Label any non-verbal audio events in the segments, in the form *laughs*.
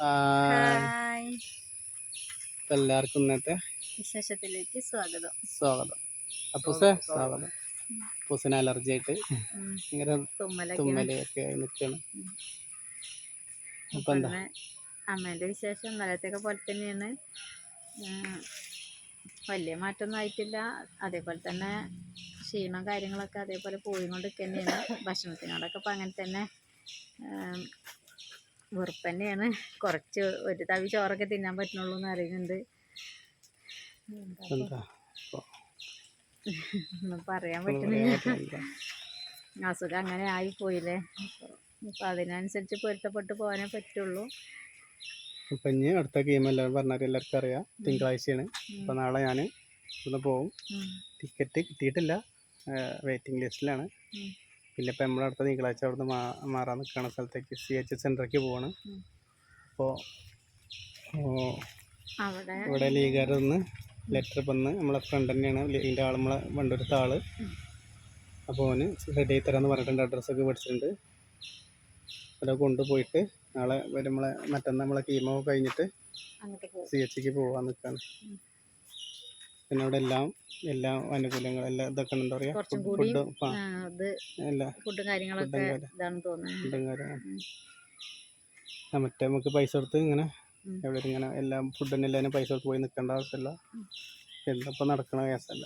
Hi എല്ലാവർക്കും ഇന്നത്തെ വിശേഷത്തിലേക്ക് സ്വാഗതം. സ്വാഗതം. അപ്പൂസേ സ്വാഗതം അപ്പൂസിന് അലർജി ആയിട്ട്. ഇങ്ങനെ തുമ്മലൊക്കെ ആയി നിൽക്കണം അപ്പൊ എന്താ? പിന്നെ അമ്മേന്റെ വിശേഷം ഇന്നലത്തെയൊക്കെ പോലെ തന്നെയാണ്. വലിയ മാറ്റമൊന്നും ആയിട്ടില്ല. അതേപോലെ തന്നെ ക്ഷീണം കാര്യങ്ങളൊക്കെ അതേപോലെ പോയിക്കൊണ്ടിരിക്കുന്നതാണ് തന്നെയാണ് ഭക്ഷണത്തിനോടൊക്കെ അപ്പം അങ്ങനെ തന്നെ വെറുപ്പ് തന്നെയാണ് കുറച്ച് ഒരു തവി ചോറൊക്കെ തിന്നാൻ പറ്റുന്നുള്ളൂ എന്ന് അറിയുന്നുണ്ട് ഒന്നും പറയാൻ പറ്റുന്നില്ല. അസുഖം അങ്ങനെ ആയിപ്പോയില്ലേ. അപ്പം അതിനനുസരിച്ച് പൊരുത്തപ്പെട്ട് പോകാനേ പറ്റുള്ളൂ. അപ്പൊ ഇനി അടുത്ത ഗെയിം എല്ലാവരും പറഞ്ഞാൽ എല്ലാവർക്കും അറിയാം. തിങ്കളാഴ്ചയാണ്. അപ്പൊ നാളെ ഞാൻ ഇവിടുന്ന് പോവും. ടിക്കറ്റ് കിട്ടിയിട്ടില്ല. വെയിറ്റിംഗ് ലിസ്റ്റിലാണ്. പിന്നെ ഇപ്പം നമ്മൾ അടുത്ത തിങ്കളാഴ്ച അവിടുന്ന് മാ മാറാൻ നിൽക്കുന്ന സ്ഥലത്തേക്ക് സി എച്ച് സെന്ററിലേക്ക് പോവാണ്. അപ്പോൾ ഇവിടെ ലീഗുകാരിൽ നിന്ന് ലെറ്റർ വന്ന് നമ്മളെ ഫ്രണ്ട് തന്നെയാണ്. ഇതിന്റെ ആൾ നമ്മളെ വണ്ടൂരത്തെ ആൾ. അപ്പോൾ അവന് റെഡി ആയി തരാമെന്ന് പറഞ്ഞിട്ടുണ്ട്. അഡ്രസ്സൊക്കെ മേടിച്ചിട്ടുണ്ട്. അവിടെ കൊണ്ടുപോയിട്ട് നാളെ നമ്മളെ മറ്റന്നാൾ നമ്മളെ കീമോ കഴിഞ്ഞിട്ട് സി എച്ചിക്ക് പോകാൻ നിൽക്കുകയാണ്. പിന്നെ എല്ലാം എല്ലാ അനുകൂല്യങ്ങളും എല്ലാം ഇതൊക്കെ എന്താ പറയാ ഫുഡും കാര്യങ്ങളൊക്കെ ഫുഡും കാര്യം. ഇതാണെന്ന് തോന്നുന്നു മറ്റേ നമുക്ക് പൈസ കൊടുത്ത് ഇങ്ങനെ. എവിടെ ഇങ്ങനെ എല്ലാം ഫുഡിന് എല്ലാവരും പൈസ കൊടുത്ത് പോയി നിൽക്കേണ്ട ആവശ്യമില്ല. എന്തപ്പോ എന്തപ്പോൾ നടക്കണ കേസല്ല.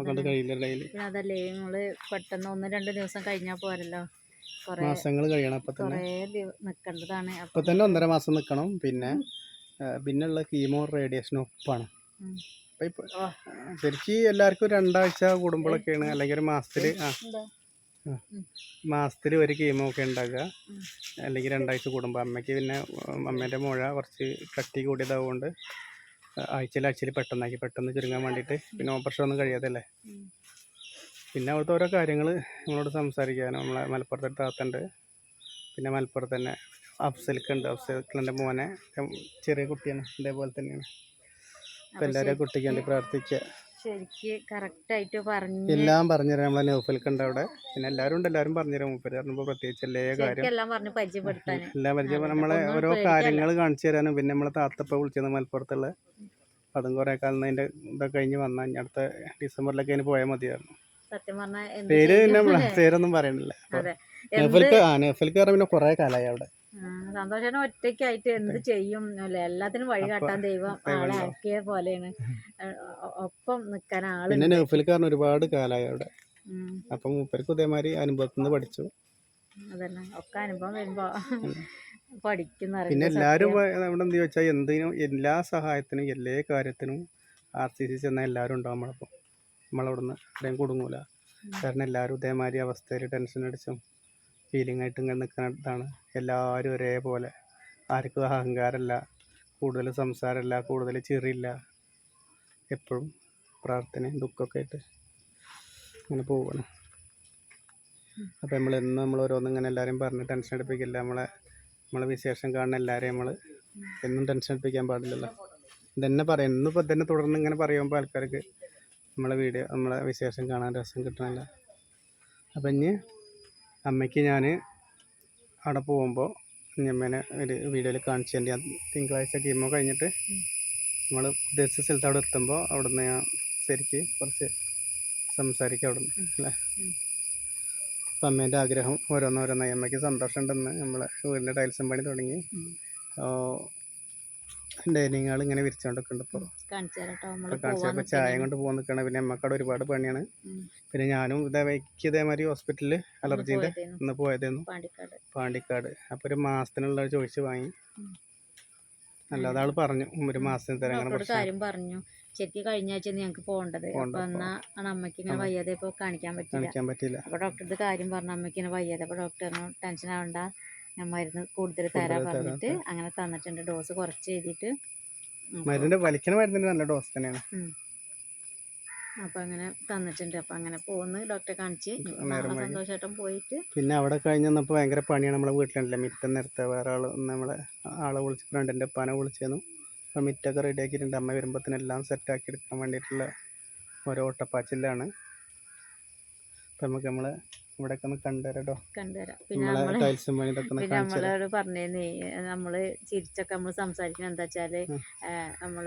അതന്നെ. കഴിയില്ല ഡെയിലി. അതല്ലേ നമ്മൾ പെട്ടെന്ന് ഒന്ന് രണ്ട് ദിവസം കഴിഞ്ഞാൽ പോരല്ലോ. മാസങ്ങൾ കഴിയണം അപ്പം തന്നെ. നിക്കണ്ടതാണ് അപ്പൊ തന്നെ ഒന്നര മാസം നിക്കണം. പിന്നെ പിന്നെ പിന്നെയുള്ള കീമോ റേഡിയേഷനും ഒപ്പാണ്. അപ്പം ഇപ്പോൾ ശരിക്കും എല്ലാവർക്കും രണ്ടാഴ്ച കൂടുമ്പോഴൊക്കെയാണ് അല്ലെങ്കിൽ ഒരു മാസത്തിൽ ആ. മാസത്തിൽ ഒരു കീമോ ഒക്കെ ഉണ്ടാക്കുക. അല്ലെങ്കിൽ രണ്ടാഴ്ച കൂടുമ്പോൾ അമ്മയ്ക്ക് പിന്നെ അമ്മേന്റെ മുഴ കുറച്ച് കട്ടി കൂടിയതാവുകൊണ്ട് ആഴ്ചയിൽ ആഴ്ചയിൽ പെട്ടെന്നാക്കി പെട്ടെന്ന് ചുരുങ്ങാൻ വേണ്ടിയിട്ട് പിന്നെ ഓപ്പറേഷൻ ഒന്നും കഴിയാതല്ലേ. പിന്നെ അവിടുത്തെ ഓരോ കാര്യങ്ങൾ നമ്മളോട് സംസാരിക്കാനും നമ്മളെ മലപ്പുറത്തെ താത്തുണ്ട് പിന്നെ മലപ്പുറത്ത് തന്നെ അഫ്സൽക്കുണ്ട് അഫ്സൽക്കിന്റെ മോനെ ചെറിയ കുട്ടിയാണ്. ഇതേപോലെ തന്നെയാണ്. അപ്പം അപ്പൊ എല്ലാവരും കുട്ടിക്ക് വേണ്ടി പ്രാർത്ഥിക്കുക ശരിക്ക് കറക്റ്റായിട്ട് പറഞ്ഞ് എല്ലാം പറഞ്ഞുതരാം നമ്മളെ നൗഫൽക്കുണ്ട് അവിടെ. പിന്നെ എല്ലാവരും ഉണ്ട് എല്ലാവരും പറഞ്ഞുതരാം. മൂപ്പര് പറഞ്ഞപ്പോൾ പ്രത്യേകിച്ച് എല്ലാ കാര്യം. എല്ലാം പറഞ്ഞ് പരിചയപ്പെടുത്താൻ എല്ലാം പരിചയം നമ്മളെ ഓരോ കാര്യങ്ങൾ കാണിച്ചു തരാനും പിന്നെ നമ്മളെ താത്തപ്പ വിളിച്ചത് മലപ്പുറത്തുള്ള. അതും കുറേ കാലം അതിന്റെ ഇതൊക്കെ കഴിഞ്ഞ് വന്നാൽ അടുത്ത ഡിസംബറിലൊക്കെ അതിന് പോയാൽ മതിയായിരുന്നു. സത്യം പറഞ്ഞാൽ പേര് പിന്നെ പേരൊന്നും പറയണില്ല. എന്ത് ആ നെഫൽക്ക് പറഞ്ഞ പിന്നെ കുറേ കാലമായി അവിടെ. സന്തോഷം ഒറ്റയ്ക്കായിട്ട് എന്ത് ചെയ്യും? അല്ലെ? എല്ലാത്തിനും വഴി കാട്ടാൻ ദൈവം ആളെ ആക്കിയ പോലെയാണ്. ഒപ്പം നിൽക്കാൻ ആൾ പിന്നെ നെഫൽക്ക് പറഞ്ഞ ഒരുപാട് കാലമായി അവിടെ. അപ്പം മൂപ്പർക്ക് ഇതേമാതിരി അനുഭവത്തിൽ നിന്ന് പഠിച്ചു. അതന്നെ. ഒക്കെ അനുഭവം വരുമ്പോ പഠിക്കുന്ന പിന്നെ എല്ലാരും അവിടെ എന്ത് ചോദിച്ചാൽ എന്തിനും എല്ലാ സഹായത്തിനും എല്ലാ കാര്യത്തിനും ആർ സി സി ചെന്നാൽ എല്ലാവരും ഉണ്ടാവും നമ്മളപ്പം. നമ്മളവിടുന്ന് ഇത്രയും കുടുങ്ങൂല. കാരണം എല്ലാവരും ഇതേമാതിരി അവസ്ഥയിൽ ടെൻഷൻ അടിച്ചും ഫീലിംഗ് ആയിട്ട് ഇങ്ങനെ നിൽക്കുന്ന ഇതാണ്. എല്ലാവരും ഒരേപോലെ. ആർക്കും അഹങ്കാരമല്ല കൂടുതൽ സംസാരമല്ല കൂടുതൽ ചെറിയില്ല എപ്പോഴും പ്രാർത്ഥനയും ദുഃഖമൊക്കെ ആയിട്ട് അങ്ങനെ പോവണം അപ്പോൾ നമ്മൾ എന്നും നമ്മൾ ഓരോന്നും ഇങ്ങനെ എല്ലാവരും പറഞ്ഞ് ടെൻഷൻ എടുപ്പിക്കില്ല? നമ്മളെ നമ്മളെ വിശേഷം കാണുന്ന എല്ലാവരെയും നമ്മൾ എന്നും ടെൻഷൻ എടുപ്പിക്കാൻ പാടില്ലല്ലോ. ഇതന്നെ പറയാം. ഇന്നിപ്പോൾ തന്നെ തുടർന്ന് ഇങ്ങനെ പറയുമ്പോൾ ആൾക്കാർക്ക് നമ്മളെ വീഡിയോ നമ്മളെ വിശേഷം കാണാൻ രസം കിട്ടണമല്ല അപ്പം ഇനി അമ്മയ്ക്ക് ഞാൻ അവിടെ പോകുമ്പോൾ ഞമ്മേനെ ഒരു വീഡിയോയിൽ കാണിച്ചു തന്നെ ഞാൻ തിങ്കളാഴ്ച കീമോ കഴിഞ്ഞിട്ട് നമ്മൾ ഉദ്ദേശിച്ച സ്ഥലത്ത് അവിടെ എത്തുമ്പോൾ അവിടെ നിന്ന് ഞാൻ ശരിക്ക് കുറച്ച് സംസാരിക്കാം അവിടെ നിന്ന് അല്ലേ? അപ്പം അമ്മേന്റെ ആഗ്രഹം ഓരോന്നോരോന്നായി. അമ്മയ്ക്ക് സന്തോഷമുണ്ടെന്ന് നമ്മളെ വീടിന്റെ ടൈൽസും പണി തുടങ്ങി. ഡൈനിങ് ഹാൾ ഇങ്ങനെ വിരിച്ചോണ്ടൊക്കെ ഇപ്പോൾ കാണിച്ചു പോവാൻ ചായ കൊണ്ട് പോകാൻ നിൽക്കണം പിന്നെ അമ്മക്കവിടെ ഒരുപാട് പണിയാണ്. പിന്നെ ഞാനും ഇതേ വൈക്ക് ഇതേമാതിരി ഹോസ്പിറ്റലിൽ അലർജീന്റെ ഇന്ന് പോയതായിരുന്നു പാണ്ടിക്കാട്. അപ്പൊ അപ്പോൾ ഒരു മാസത്തിനുള്ള ചോദിച്ച് വാങ്ങി. അല്ലാതെ ആൾ പറഞ്ഞു ഒരു മാസത്തിന് തരാം അങ്ങനെ ഡോക്ടറോട് പ്രശ്നം. കാര്യം പറഞ്ഞു. ശരിക്കും കഴിഞ്ഞ ആഴ്ച ഞങ്ങൾക്ക് പോകേണ്ടത്. അപ്പൊ. എന്നാ അമ്മയ്ക്ക് ഇങ്ങനെ വയ്യാതെ ഇപ്പൊ കാണിക്കാൻ പറ്റില്ല. കാണിക്കാൻ പറ്റില്ല. അപ്പൊ ഡോക്ടറുടെ കാര്യം പറഞ്ഞു അമ്മയ്ക്ക് ഇങ്ങനെ വയ്യാതെ. അപ്പൊ ഡോക്ടറിന് ടെൻഷൻ ആവണ്ട. ഞാൻ മരുന്ന് കൂടുതൽ തരാ. പറഞ്ഞിട്ട് അങ്ങനെ തന്നിട്ടുണ്ട്. ഡോസ് കുറച്ച് എഴുതിയിട്ട്. മരുന്ന് വലിക്കണ മരുന്നിന് നല്ല ഡോസ് തന്നെയാണ്. അപ്പൊ അങ്ങനെ തന്നിട്ടുണ്ട്. അപ്പൊ അങ്ങനെ പോന്ന് ഡോക്ടറെ കാണിച്ച്. സന്തോഷമായിട്ടും പോയിട്ട് പിന്നെ അവിടെ കഴിഞ്ഞ് വന്നപ്പോൾ ഭയങ്കര പണിയാണ് നമ്മളെ വീട്ടിലുണ്ടല്ലേ. മിറ്റം നേരത്തെ വേറെ ആൾ നമ്മളെ ആളെ വിളിച്ച് ഫ്രണ്ടിന്റെ പന വിളിച്ചേന്നു. അപ്പോൾ മിറ്റൊക്കെ റെഡി ആക്കിയിട്ടുണ്ട്. അമ്മ സെറ്റ് ആക്കി എടുക്കാൻ വേണ്ടിയിട്ടുള്ള ഓരോ ഓട്ടപ്പാച്ചിലാണ്. അപ്പം നമുക്ക് നമ്മൾ ഇവിടെയൊക്കെ ഒന്ന് കണ്ടുതരാട്ടോ. പിന്നെ നമ്മളെ നമ്മൾ ടൈൽസും പണി ഇതൊക്കെ ഒന്ന് പിന്നെ കാണിച്ചു തരാം നമ്മളോട് പറഞ്ഞേ നമ്മൾ ചിരിച്ചൊക്കെ നമ്മൾ സംസാരിക്കുന്നത് എന്താ വെച്ചാൽ നമ്മൾ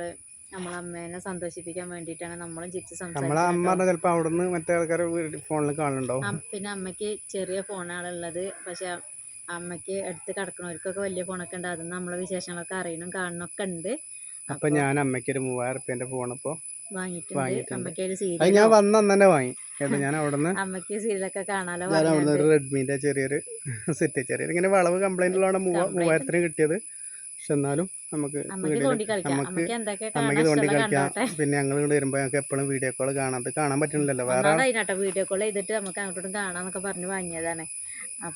നമ്മളെ അമ്മേനെ സന്തോഷിപ്പിക്കാൻ വേണ്ടിട്ടാണ് നമ്മളും ചിരിച്ച് നമ്മളെ സംസാരിക്കുന്നത് അമ്മ പറഞ്ഞാൽ ചിലപ്പോൾ അവിടുന്ന് മറ്റേ ആൾക്കാരെ ഫോണിൽ കാണുന്നുണ്ടാവും അം- പിന്നെ അമ്മയ്ക്ക് ചെറിയ ഫോണാണ് ഉള്ളത് പക്ഷെ അമ്മയ്ക്ക് അടുത്ത് കിടക്കണവർക്കൊക്കെ വലിയ ഫോണൊക്കെ ഉണ്ട്. അതൊന്നും നമ്മളെ വിശേഷങ്ങളൊക്കെ അറിയണം കാണണൊക്കെ ഉണ്ട്. അപ്പൊ ഞാൻ അമ്മയ്ക്ക് ഒരു മൂവായിരം റുപ്യന്റെ ഫോൺ ഇപ്പൊ അത് ഞാൻ വന്ന അന്ന് തന്നെ വാങ്ങി. കേട്ടോ ഞാൻ അവിടുന്ന് അമ്മയ്ക്ക് സീരിയലൊക്കെ കാണാലോ ഞാൻ അവിടുന്ന് ഒരു റെഡ്മിന്റെ ചെറിയൊരു സെറ്റ് ചെറിയൊരു ഇങ്ങനെ വളവ് കംപ്ലൈന്റ് ഉള്ളതാണ്. മൂവായിരത്തിന് കിട്ടിയത്. പക്ഷെ എന്നാലും നമുക്ക് നമുക്ക് കാണാൻ തോണ്ടി കളിക്കാം. പിന്നെ ഞങ്ങൾ ഇങ്ങോട്ട് വരുമ്പോ ഞങ്ങൾക്ക് എപ്പോഴും വീഡിയോ കോൾ കാണാതെ കാണാൻ പറ്റുന്നില്ലല്ലോ. വേറെ വീഡിയോ കോൾ ചെയ്തിട്ട് നമുക്ക് അങ്ങോട്ടും കാണാന്നൊക്കെ പറഞ്ഞ് വാങ്ങിയതാണ്.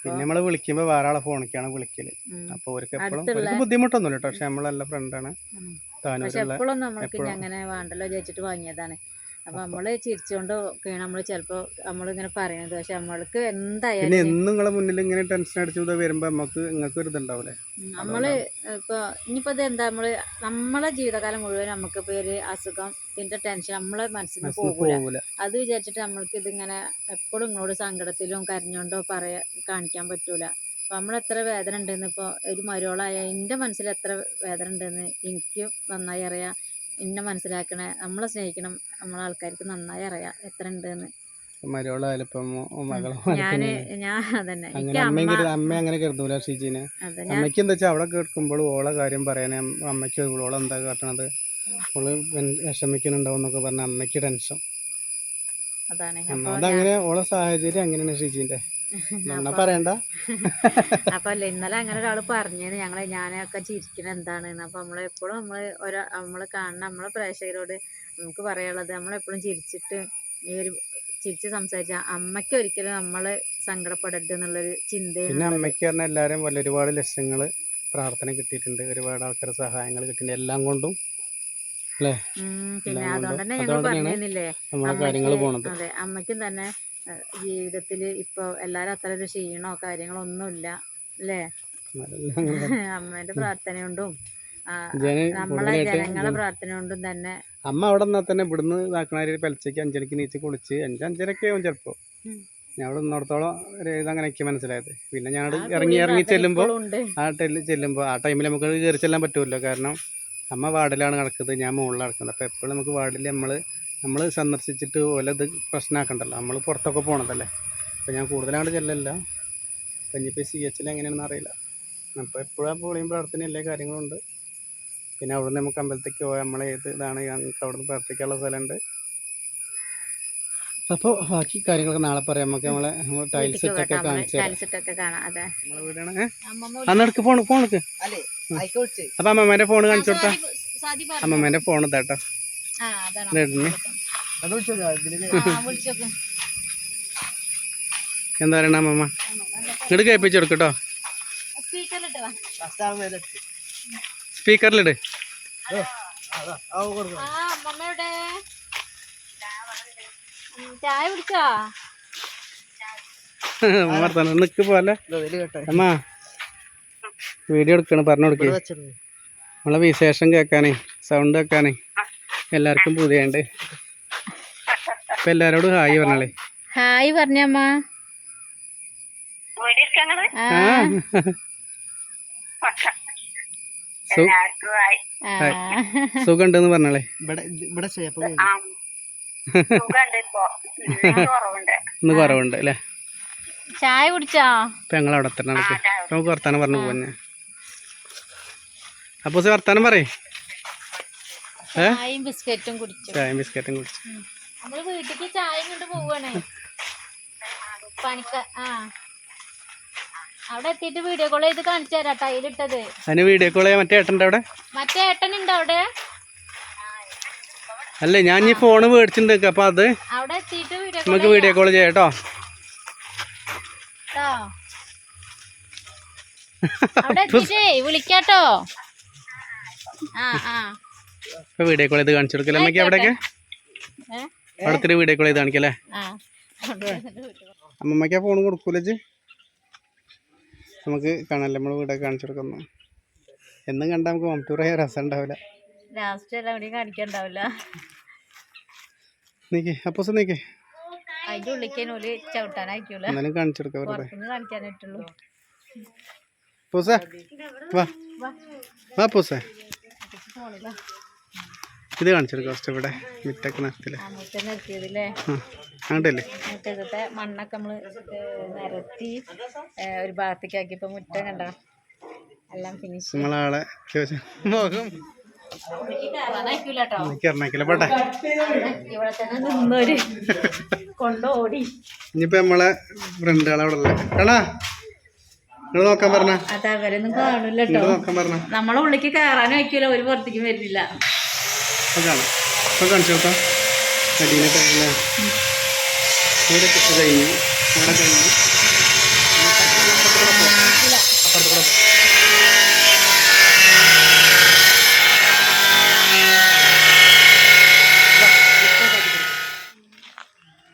പിന്നെ നമ്മൾ വിളിക്കുമ്പോൾ വേറെ ആളെ ഫോണിക്കാണ് വിളിക്കൽ. അപ്പോൾ അവർക്ക് എപ്പോഴും ബുദ്ധിമുട്ടൊന്നുമില്ല കേട്ടോ. പക്ഷെ നമ്മളെല്ലാം ഫ്രണ്ടാണ്. പക്ഷെ എപ്പോഴും നമ്മൾക്ക്. അങ്ങനെ വേണ്ടല്ലോ വിചാരിച്ചിട്ട് വാങ്ങിയതാണ്. അപ്പൊ നമ്മൾ ചിരിച്ചുകൊണ്ട് ഒക്കെയാണ് നമ്മൾ ചിലപ്പോ നമ്മളിങ്ങനെ പറയുന്നത് പക്ഷെ നമ്മൾക്ക് എന്തായാലും എന്നും നിങ്ങളെ മുന്നിൽ ഇങ്ങനെ ടെൻഷൻ അടിച്ചു വരുമ്പോ നമുക്ക് നിങ്ങൾക്ക് ഒരു ഇതുണ്ടാവില്ലേ നമ്മൾ ഇപ്പൊ ഇനിയിപ്പോ ഇത് എന്താ നമ്മൾ നമ്മളെ ജീവിതകാലം മുഴുവൻ നമുക്ക് ഇപ്പൊ ഒരു അസുഖം ഇതിന്റെ ടെൻഷൻ നമ്മളെ മനസ്സിൽ നിന്ന് പോകൂല. പോകൂല. അത് വിചാരിച്ചിട്ട് നമ്മൾക്ക് ഇതിങ്ങനെ എപ്പോഴും ഇങ്ങോട്ട് സങ്കടത്തിലും കരഞ്ഞോണ്ടോ പറയാ കാണിക്കാൻ പറ്റൂല. അപ്പൊ നമ്മൾ എത്ര വേദന ഉണ്ടെന്ന് ഇപ്പൊ ഒരു മരോളായ എന്റെ മനസ്സിൽ എത്ര വേദന ഉണ്ടെന്ന് എനിക്ക് നന്നായി അറിയാം. എന്നെ മനസ്സിലാക്കണ നമ്മളെ സ്നേഹിക്കണം നമ്മളെ ആൾക്കാർക്ക് നന്നായി അറിയാം എത്ര ഉണ്ടെന്ന്. ഞാൻ ഞാൻ അതന്നെ. അമ്മ അങ്ങനെ കരുതൂല ഷീജീനെ. അമ്മയ്ക്ക് എന്താ വെച്ചാൽ അവിടെ കേൾക്കുമ്പോൾ ഓളെ കാര്യം പറയാൻ അമ്മയ്ക്ക് ഓളെ എന്താ കാട്ടണത്? ഓൾ വിഷമിക്കുന്നുണ്ടാവും എന്നൊക്കെ പറഞ്ഞ അമ്മയ്ക്ക് ടെൻഷൻ. അതങ്ങനെ ഓളെ സാഹചര്യം അങ്ങനെയാണ് ഷീജീന്റെ. പറയണ്ട. *laughs* അപ്പൊ അല്ല ഇന്നലെ അങ്ങനെ ഒരാൾ പറഞ്ഞത് ഞങ്ങളെ ഞാനൊക്കെ ചിരിക്കണ എന്താണ് അപ്പൊ നമ്മൾ എപ്പോഴും നമ്മൾ ഒരാ നമ്മൾ കാണുന്ന നമ്മളെ പ്രേക്ഷകരോട് നമുക്ക് പറയാനുള്ളത് നമ്മളെപ്പോഴും ചിരിച്ചിട്ട് ഈ ഒരു ചിരിച്ച് സംസാരിച്ച അമ്മയ്ക്ക് ഒരിക്കലും നമ്മൾ സങ്കടപ്പെടരുത് എന്നുള്ളൊരു പിന്നെ ചിന്തയാണ് അമ്മയ്ക്ക് പറഞ്ഞ എല്ലാവരും വല്ല ഒരുപാട് ലക്ഷ്യങ്ങൾ പ്രാർത്ഥന കിട്ടിയിട്ടുണ്ട്. ഒരുപാട് ആൾക്കാരുടെ സഹായങ്ങൾ കിട്ടിയിട്ടുണ്ട്. എല്ലാം കൊണ്ടും അല്ലേ? പിന്നെ അതുകൊണ്ട് കൊണ്ടും. തന്നെ ഞങ്ങൾ പറഞ്ഞില്ലേ അതെ അമ്മയ്ക്കും തന്നെ ഏഹ്, ഇപ്പോൾ ഇപ്പൊ എല്ലാരും അത്ര ഒരു ക്ഷീണോ കാര്യങ്ങളോ ഒന്നുമില്ല അല്ലേ? *laughs* അമ്മേന്റെ പ്രാർത്ഥന കൊണ്ടും നമ്മളെ ജനങ്ങളെ പ്രാർത്ഥന കൊണ്ടും തന്നെ. അമ്മ അവിടെ നിന്നാൽ തന്നെ ഇവിടുന്ന് ഇതാക്കണ പലച്ചയ്ക്ക് അഞ്ചരക്ക് നീച്ച് കുളിച്ച് അഞ്ച് അഞ്ചരക്ക് ആവും ചിലപ്പോൾ ഞാൻ അവിടെ നിന്നിടത്തോളം ഒരു ഇത് അങ്ങനെ എനിക്ക് മനസ്സിലായത്. പിന്നെ ഞാൻ ഇറങ്ങി ഇറങ്ങി ചെല്ലുമ്പോൾ ആ ടൈമിൽ ചെല്ലുമ്പോൾ ആ ടൈമിൽ നമുക്ക് കയറി ചെല്ലാൻ പറ്റുമല്ലോ കാരണം അമ്മ വാർഡിലാണ് കിടക്കുന്നത് ഞാൻ മുകളിൽ നടക്കുന്നത്. അപ്പോൾ എപ്പോഴും നമുക്ക് വാർഡിൽ നമ്മൾ നമ്മൾ സന്ദർശിച്ചിട്ട് ഓലത് പ്രശ്നമാക്കണ്ടല്ലോ നമ്മൾ പുറത്തൊക്കെ പോകണതല്ലേ അപ്പോൾ ഞാൻ കൂടുതലങ്ങോട്ട് ചെല്ലല്ല കഞ്ഞിപ്പോൾ സി എച്ചിൽ എങ്ങനെയാണെന്ന് അറിയില്ല. അപ്പോൾ എപ്പോഴും പോളിയും പ്രാർത്ഥന എല്ലാ കാര്യങ്ങളും ഉണ്ട്. പിന്നെ അവിടുന്ന് നമുക്ക് അമ്പലത്തേക്ക് പോയാൽ നമ്മളെ ഏത് ഇതാണ് ഞങ്ങൾക്ക് അവിടുന്ന് പ്രാർത്ഥിക്കാനുള്ള സ്ഥലമുണ്ട് അപ്പോൾ ബാക്കി കാര്യങ്ങളൊക്കെ നാളെ പറയാം. നമുക്ക് നമ്മളെ നമ്മൾ ടൈൽസ് ഇട്ടൊക്കെ കാണിച്ചു നമ്മളെ വീടാണ്? അന്നെടുക്ക് ഫോൺ ഫോണക്ക് അപ്പം അമ്മമ്മേന്റെ ഫോൺ കാണിച്ചു കൊടുത്താ. അമ്മമ്മേന്റെ ഫോൺ ഇതാട്ടോ. എന്താ പറയണ മമ്മ ഇങ്ങോട്ട് കേൾപ്പിച്ചു കൊടുക്കട്ടോ സ്പീക്കറിലിട്. ചായ കുടിച്ചോ? വർത്താനം. നിക്ക് പോലെ അമ്മ വീഡിയോ എടുക്കണം പറഞ്ഞു കൊടുക്കേ. നമ്മളെ വിശേഷം കേൾക്കാനേ സൗണ്ട് കേൾക്കാനേ. എല്ലാവർക്കും പുതിയുണ്ട്. ഇപ്പൊ എല്ലാവരോടും ഹായ് പറഞ്ഞാളേ. ഹായ് പറഞ്ഞമ്മ സുഖണ്ടെന്ന് പറഞ്ഞാളേ. ഇവിടെ ഇവിടെ ഇന്ന് കുറവുണ്ട്. അല്ലേ? ചായ കുടിച്ചോ? ഇപ്പൊ ഞങ്ങൾ അവിടെ തന്നെ നമുക്ക് വർത്താനം പറഞ്ഞു പോന്നെ അപ്പൊ വർത്താനം പറയേ? ചായയും ബിസ്ക്കറ്റും കുടിച്ചു. ചായയും ബിസ്ക്കറ്റും കുടിച്ചു. നമ്മൾ വീട്ടിക്ക് ചായ കൊണ്ട് പോവാണേ. പണിക്ക ആ. അവിടെ എത്തിയിട്ട് വീഡിയോ കോൾ ചെയ്ത് കാണിച്ചു തരാം ടൈലിട്ടത് അതിന് വീഡിയോ കോൾ ചെയ്യാൻ മറ്റേ ഏട്ടന്റെ അവിടെ? മറ്റേ ഉണ്ട് അവിടെ? അല്ലേ ഞാൻ ഈ ഫോണ് മേടിച്ചിട്ടുണ്ട് അപ്പൊ അത് അവിടെ എത്തിയിട്ട് നമുക്ക് വീഡിയോ കോൾ ചെയ്യാം കേട്ടോ അവിടെ എത്തിയിട്ടേ വിളിക്കാട്ടോ. ആ ആ. വീഡിയോ കോൾ ചെയ്ത് കാണിച്ചു കൊടുക്കല്ലേ? അമ്മയ്ക്ക് അവിടെയൊക്കെ? അവിടുത്തെ വീഡിയോ കോൾ ചെയ്ത് കാണിക്കല്ലേ? അമ്മമ്മയ്ക്ക് ആ ഫോൺ കൊടുക്കൂലേ നമുക്ക് കാണാല്ലേ? നമ്മൾ വീടൊക്കെ കാണിച്ചു കൊടുക്കുന്നു. എന്നും കണ്ടാൽ നമുക്ക് ഹോം ടൂർ ചെയ്യാൻ രസം ഉണ്ടാവില്ല. ലാസ്റ്റ് കാണിക്കണ്ടാവില്ല. നീക്കേ നീക്കേ. അതിന്റെ ചവിട്ടാനായിക്കൂല എന്നാലും വെറുതെ കാണിക്കാനായിട്ടുള്ളൂ. പൂസേ വാ. വാ പൂസേ ഇത് കാണിച്ചു കുറച്ച് ഫസ്റ്റ് ഇവിടെ മിറ്റൊക്കെ നിരത്തിൽ. അങ്ങോട്ടല്ലേ? മുറ്റത്തെ മണ്ണൊക്കെ നമ്മൾ നിരത്തി ഒരു ഭാഗത്തേക്ക് ആക്കിയപ്പോ മുറ്റം കണ്ട? എല്ലാം ഫിനിഷ് നമ്മളാളെ കൊണ്ടോടി. ഇനിയിപ്പോ നമ്മളെ ഫ്രണ്ടുകളെ അവിടെ അല്ലേ നോക്കാൻ പറഞ്ഞ. അത് അവരൊന്നും കാണില്ല കേട്ടോ നമ്മളെ ഉള്ളിക്ക് കയറാനും വയ്ക്കൂല ഒരു പുറത്തേക്കും വരുന്നില്ല. ഇപ്പൊ അപ്പം കാണിച്ചു നോക്കാം. കടീനെ കഴിഞ്ഞ ഇവിടെ കിട്ടു കഴിഞ്ഞു. ഇവിടെ കഴിഞ്ഞു. അപ്പുറത്ത് കൂടെ പോ.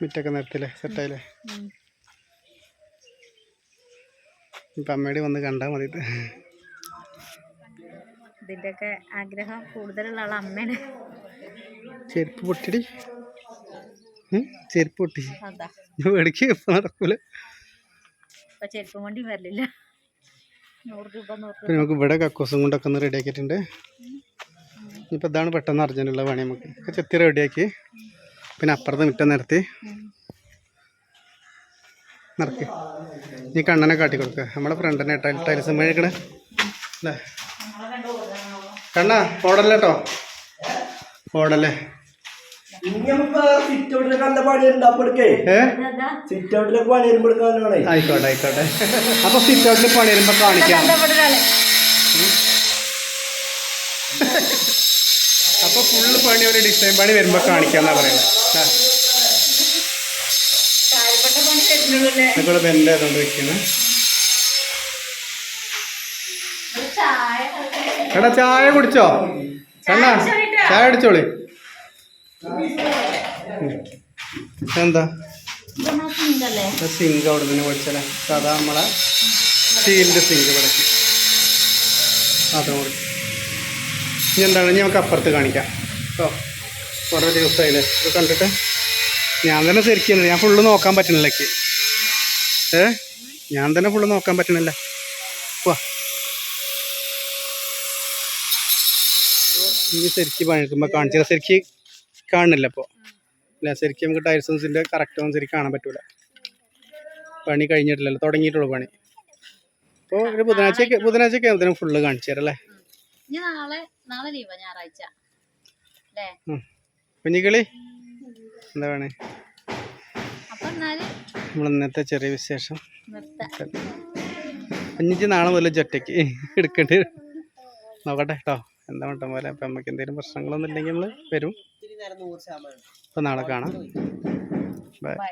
മിറ്റൊക്കെ നിർത്തില്ലേ സെറ്റായില്ലേ? ഇപ്പം അമ്മയുടെ വന്ന് കണ്ടാൽ മതി ഇത്. ഇതിന്റെയൊക്കെ ആഗ്രഹം കൂടുതലുള്ള ആൾ അമ്മയാണ് ചെരുപ്പ് പൊട്ടിടി. ചെരുപ്പ് പൊട്ടി. ഇപ്പം നടക്കൂല. ഇപ്പൊ ചെരുപ്പം വണ്ടി വരലില്ല. നൂറ് രൂപ നമുക്ക് ഇവിടെ കക്കൂസും കൊണ്ടൊക്കെ ഒന്ന് റെഡിയാക്കിയിട്ടുണ്ട് ഇപ്പൊ ഇതാണ് പെട്ടെന്ന് അർജന്റുള്ള പണി നമുക്ക്. ഒക്കെ ചെത്തി റെഡിയാക്കി പിന്നെ അപ്പുറത്ത് മുറ്റം നിരത്തി. നിറക്കി നീ കണ്ണനെ കാട്ടി കൊടുക്കുക നമ്മുടെ ഫ്രണ്ടിനെ ടൈൽ ടൈൽസ് മേടിക്കണേ അല്ലേ കണ്ണാ ഓടല്ലേ കേട്ടോ ഓടല്ലേ ആയിക്കോട്ടെ ആയിക്കോട്ടെ. അപ്പൊ സിറ്റ് ഔട്ടിൽ പണി വരുമ്പോ കാണിക്കാം. അപ്പൊ അപ്പോൾ ഫുള്ള് പണി ഒരു ഡിസൈൻ പണി വരുമ്പോ കാണിക്കാന്നാ പറയുന്നത് ആയതുകൊണ്ട് വെക്കുന്നത് ചായ എടാ ചായ കുടിച്ചോ? കണ്ണാ ചായ കുടിച്ചോളി. എന്താ? സിങ്ക് അവിടെ നിന്ന് മേടിച്ചല്ലേ സാധാ നമ്മളെ സ്റ്റീലിന്റെ സിങ്ക് വിടക്കി അത് കൊടുക്കും ഇനി എന്താണ്? ഇനി നമുക്ക് അപ്പുറത്ത് കാണിക്കാം. കേട്ടോ കുറേ ദിവസമായില്ലേ? ഇത് കണ്ടിട്ട്? ഞാൻ തന്നെ ശരിക്കും ഞാൻ ഫുള്ള് നോക്കാൻ പറ്റണില്ല ഏ? ഞാൻ തന്നെ ഫുള്ള് നോക്കാൻ പറ്റണില്ല ഇനി ശരിക്ക് പണിയെടുക്കുമ്പോൾ കാണിച്ചില്ല. ശരിക്ക് കാണുന്നില്ല അപ്പോൾ അല്ല ശരിക്കും നമുക്ക് ടൈൽസിന്റെ കറക്റ്റ് ഒന്നും ശരിക്കും കാണാൻ പറ്റൂല. പണി കഴിഞ്ഞിട്ടില്ലല്ലോ. തുടങ്ങിയിട്ടുള്ളൂ പണി. അപ്പോൾ ഒരു ബുധനാഴ്ച ബുധനാഴ്ചയൊക്കെ ആകുമ്പോഴത്തേനും ഫുള്ള് കാണിച്ചു തരാം അല്ലേ? ഇനി നാളെ നാളെ ലീവാ ഞായറാഴ്ച. അല്ലേ? കുഞ്ഞിക്കിളി എന്താ വേണേ നമ്മൾ ഇന്നത്തെ ചെറിയ വിശേഷം. കുഞ്ഞിച്ച് നാളെ മുതൽ ജൊറ്റയ്ക്ക് എടുക്കേണ്ടി വരും. നോക്കട്ടെ കേട്ടോ എന്താ മട്ടം പോലെ? അപ്പം നമുക്ക് എന്തെങ്കിലും പ്രശ്നങ്ങളൊന്നും ഇല്ലെങ്കിൽ നമ്മൾ വരും. അപ്പോൾ നാളെ കാണാം. ബൈ